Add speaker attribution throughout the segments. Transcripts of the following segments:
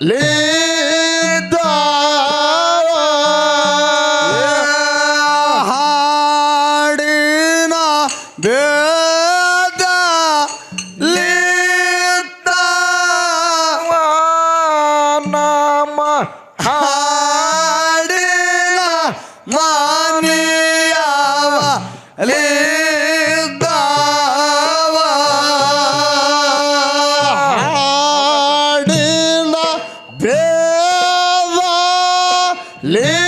Speaker 1: Live Live!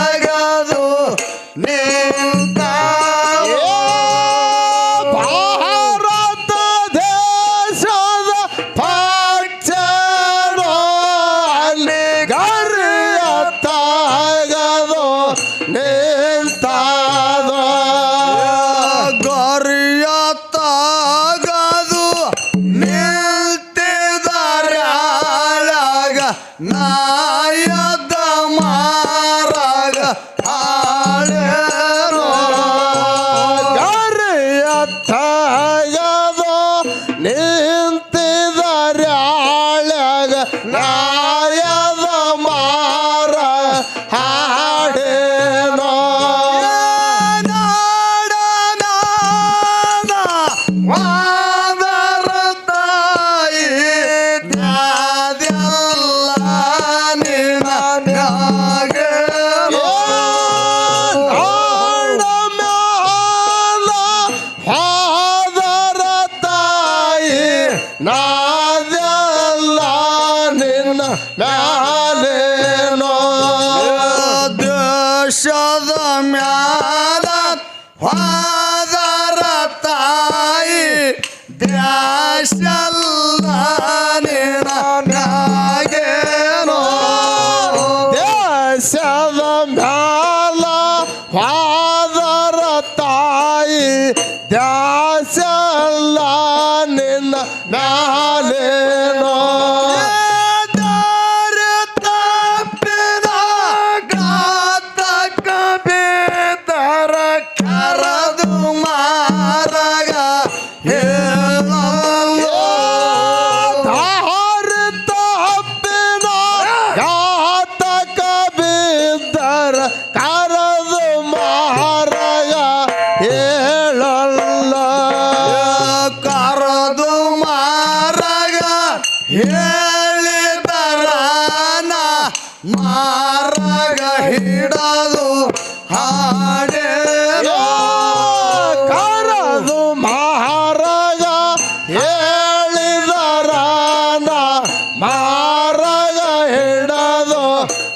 Speaker 1: Sagrada.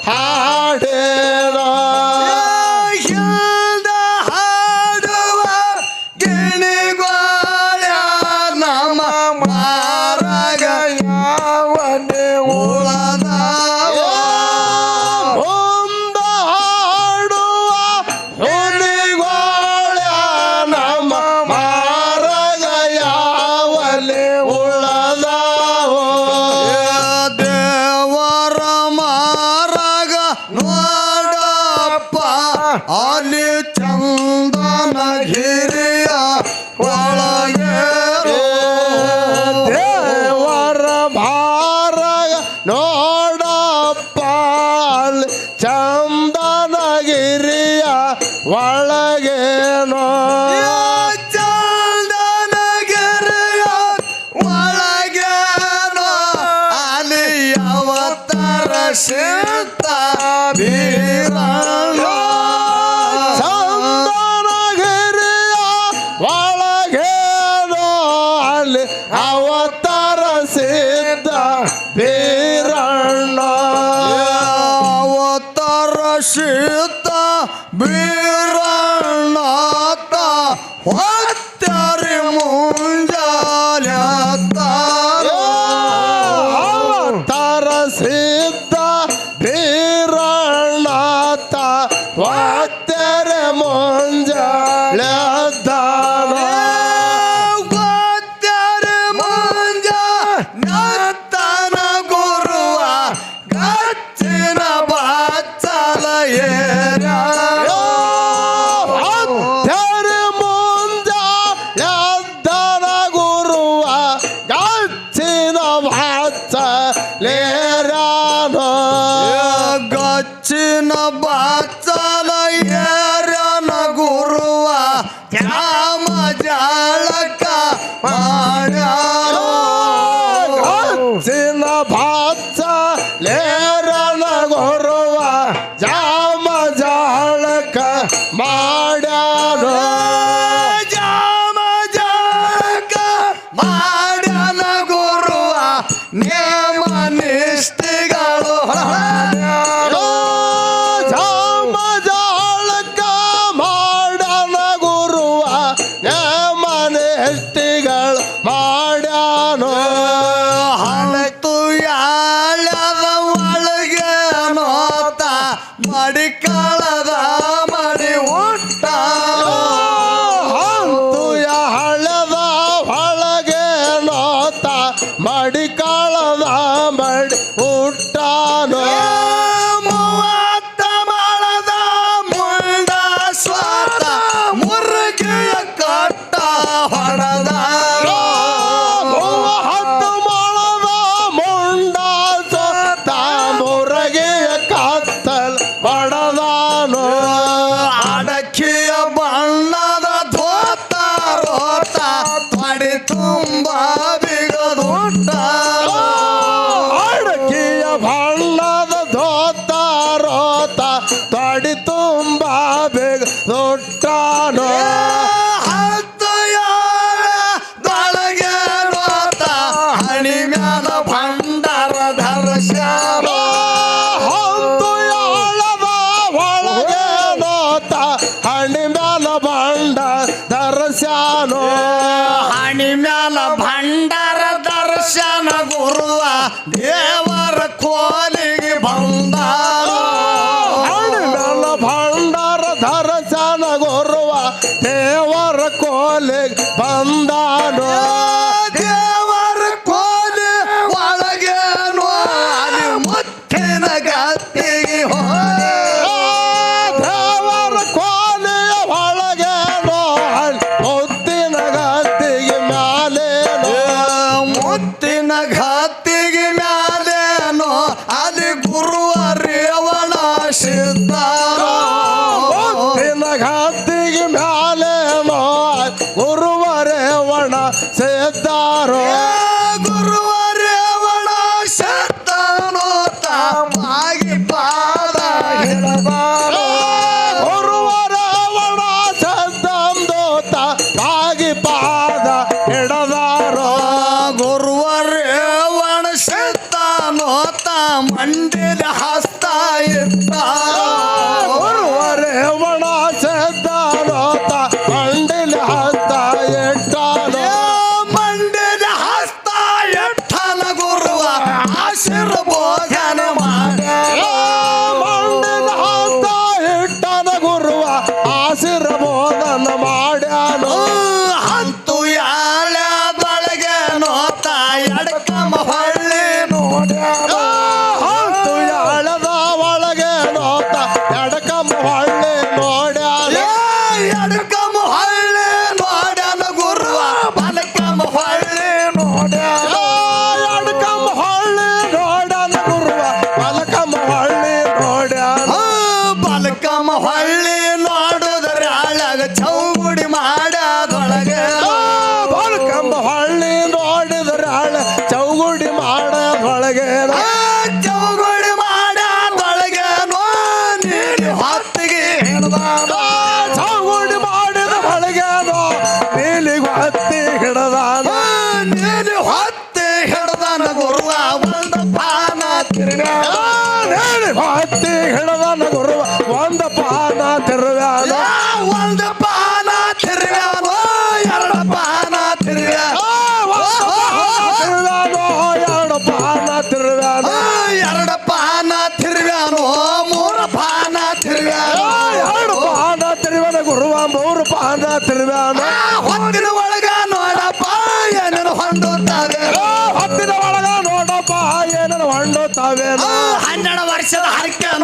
Speaker 1: Ha! ಅಲ್ಲಿ
Speaker 2: ಚಂದ ಹಿರಿಯ ಒಳಗೆ
Speaker 1: ದೇವರ ಭಾರ ನೋಡಪ್ಪ
Speaker 2: ಚಂದನ ಗಿರಿಯ ಒಳಗೆ ನೋ Santa Miranda. 来 ತುಂಬಾ ಬಿಗದೊಟ್ಟ
Speaker 1: ಭಂಡಾರ ದರ್ಶನ ಗುರುವ ದೇವರ ಕೋ লাগে
Speaker 2: বা told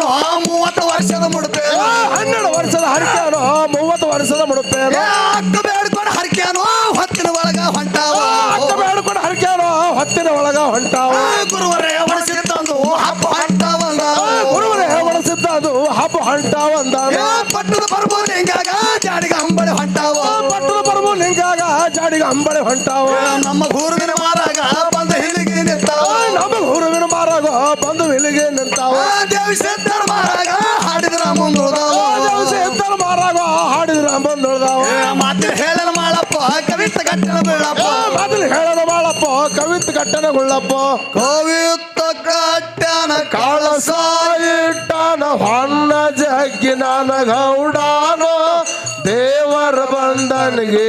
Speaker 2: ಅವನು ಮೂವತ್ತು ವರ್ಷದ ಮುಡುಪೆ
Speaker 1: ಹನ್ನೆರಡು ವರ್ಷದ ಹರಿಕೆಯನ್ನು ಮೂವತ್ತು ವರ್ಷದ ಮುಡುಪೆ
Speaker 2: ಅಕ್ಕ ಬೇಡ್ಕೊಂಡು ಹರಿಕೆಯನ್ನು ಹೊತ್ತಿನ ಒಳಗ ಹೊಂಟಾವ.
Speaker 1: ಅಕ್ಕ ಬೇಡ್ಕೊಂಡು ಹರಿಕೆಯನ್ನು ಹೊತ್ತಿನ ಒಳಗ ಹೊಂಟಾವ.
Speaker 2: ಗುರುವರೇ ಹೊಡೆಸಿದ್ದು ಹಬ್ಬ ಹೊಂಟಾವ
Speaker 1: ಗುರುವರೇ ಹೊಡೆಸಿದ್ದು ಹಬ್ಬ ಹಂಟಾವಂದ
Speaker 2: ಪಟ್ಟದ ಬರ್ಬೋದು ಹಿಂಗಾಗ ಜಾಡಿಗೆ ಅಂಬಳಿ ಹೊಂಟಾವ.
Speaker 1: ಪಟ್ಟದ ಬರ್ಬೋದು ಹಿಂಗಾಗ ಜಾಡಿಗೆ ಅಂಬಳಿ ಹೊಂಟಾವ.
Speaker 2: ನಮ್ಮ ಗುರುವಿನ
Speaker 1: ಮಾರ ಬೆಳೆದಾವ
Speaker 2: ಮಾತಿನ ಹೇಳನ ಮಾಡಪ್ಪ ಕವಿತ ಕಟ್ಟಣ ಬೆಳ್ಳಪ್ಪ
Speaker 1: ಮೊದಲು ಹೇಳದ ಬಾಳಪ್ಪ ಕವಿತ್ ಕಟ್ಟನ ಗುಳ್ಳಪ್ಪ
Speaker 2: ಕವಿತ ಕಟ್ಟಣ
Speaker 1: ಕಳಸ ಇಟ್ಟನ ಹೊನ್ನ ಜಗ್ಗಿ ಗೌಡಾನ ದೇವರ ಬಂದನಿಗೆ